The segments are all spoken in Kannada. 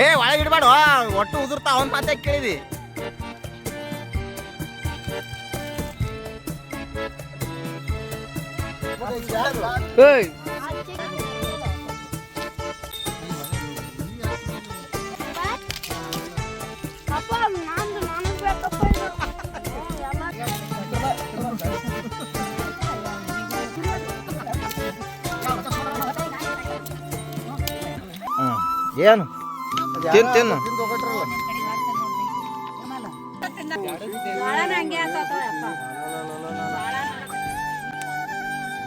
ಏ ಒಳಗೆ ಇಡ್ಬೇಡ ಒಟ್ಟು ಉದುರ್ತಾವ ಅವನ್ ಮಾತೆ ಕೇಳಿದಿ ಏಯ್ ಅಪ್ಪ ನಂದು ನನಗ್ ಬೇಕಪ್ಪ ಇದು. ಹ್ಮ್, ಎಲ್ಲ ಹ್ಮ್ ಏನು ತಿನ್ ತಿನ್ನು ಬಾಳನ ಹಂಗೆ ಆಗ್ತಾವ ಅಪ್ಪ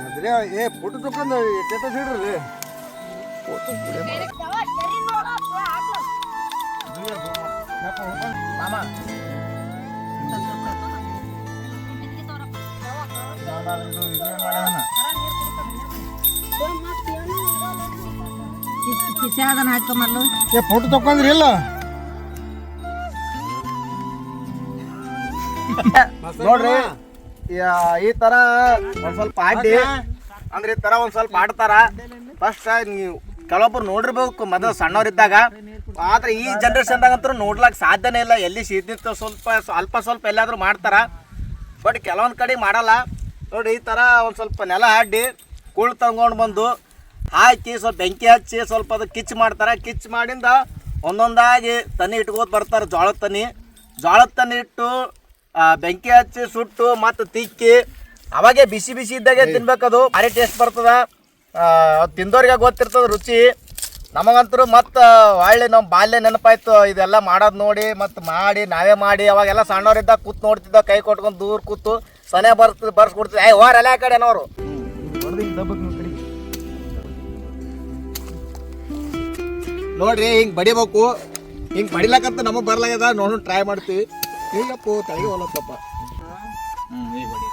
ಅದ್ರೆ ಏ ಫೋಟೋ ತಕೊಂಡ್ ಸ್ಟೇಟಸ್ ಇಡ್ರಿ ಮಾಮ ಕಿಸೆದನ್ನ ಹಾಕೊಂಬಲ್ಲು ಏ, ಫೋಟೋ ತಕೊಂಡ್ರಿ ಇಲ್ಲ. ನೋಡ್ರಿ, ಈ ತರ ಒಂದ್ ಸ್ವಲ್ಪ ಆಡಿ ಅಂದ್ರೆ ಈ ತರ ಒಂದ್ ಸ್ವಲ್ಪ ಆಡ್ತಾರ ಫಸ್ಟ್ ನೀವು ಕೆಲವೊಬ್ರು ನೋಡಿರ್ಬೇಕು, ಮೊದಲು ಸಣ್ಣವರಿದ್ದಾಗ. ಆದ್ರೆ ಈ ಜನ್ರೇಷನ್ದಾಗ ಅಂತೂ ನೋಡ್ಲಕ್ ಸಾಧ್ಯನೇ ಇಲ್ಲ. ಎಲ್ಲಿ ಸೀದಿತ್ತು ಸ್ವಲ್ಪ ಅಲ್ಪ ಸ್ವಲ್ಪ ಎಲ್ಲಾದ್ರೂ ಮಾಡ್ತಾರ. ಬಟ್ ಕೆಲವೊಂದ್ ಕಡೆ ಮಾಡಲ್ಲ. ನೋಡಿ ಈ ತರ ಒಂದ್ ಸ್ವಲ್ಪ ನೆಲ ಅಡ್ಡಿ ಕುಳ್ ತಗೊಂಡು ಬಂದು ಹಾಕಿ ಸ್ವಲ್ಪ ಬೆಂಕಿ ಹಚ್ಚಿ ಸ್ವಲ್ಪ ಅದು ಕಿಚ್ ಮಾಡ್ತಾರೆ. ಕಿಚ್ ಮಾಡಿಂದ ಒಂದೊಂದಾಗಿ ತನಿ ಇಟ್ಕೋತ ಬರ್ತಾರೆ ಜೋಳದ ತನಿ. ಜೋಳದ ತನಿ ಇಟ್ಟು ಬೆಂಕಿ ಹಚ್ಚಿ ಸುಟ್ಟು ಮತ್ತು ತಿಕ್ಕಿ ಅವಾಗೆ ಬಿಸಿ ಬಿಸಿ ಇದ್ದಾಗೆ ತಿನ್ಬೇಕದು. ಭಾರಿ ಟೇಸ್ಟ್ ಬರ್ತದ. ತಿಂದೋರಿಗೆ ಗೊತ್ತಿರ್ತದ ರುಚಿ. ನಮಗಂತೂ ಮತ್ತು ಒಳ್ಳೆ ನಮ್ಮ ಬಾಲ್ಯ ನೆನಪಾಯ್ತು. ಇದೆಲ್ಲ ಮಾಡೋದು ನೋಡಿ ಮತ್ತು ಮಾಡಿ ನಾವೇ ಮಾಡಿ ಅವಾಗೆಲ್ಲ ಸಣ್ಣವರಿದ್ದಾಗ ಕೂತ್ ನೋಡ್ತಿದ್ದ ಕೈ ಕೊಟ್ಕೊಂಡು ದೂರ ಕೂತು ಸನೆ ಬರ್ತ ಬರ್ಸ್ಕೊಡ್ತಿದ್ದೆ. ಏ ಹೋರ್ ಎಲ್ಲ ನೋಡ್ರಿ ಹಿಂಗೆ ಬಡಿಬೇಕು. ಹಿಂಗೆ ಬಡಿಲಕ್ಕಂತ ನಮಗ್ ಬರ್ಲಾಗ್ಯದ ನೋಡೋಣ ಟ್ರೈ ಮಾಡ್ತೀವಿ ಹೇಳಪ್ಪ ತಲೆಗೆ ಹೊಲತ್ತಪ್ಪ ಹ್ಮ್ ಈಗ ಬಡಿ.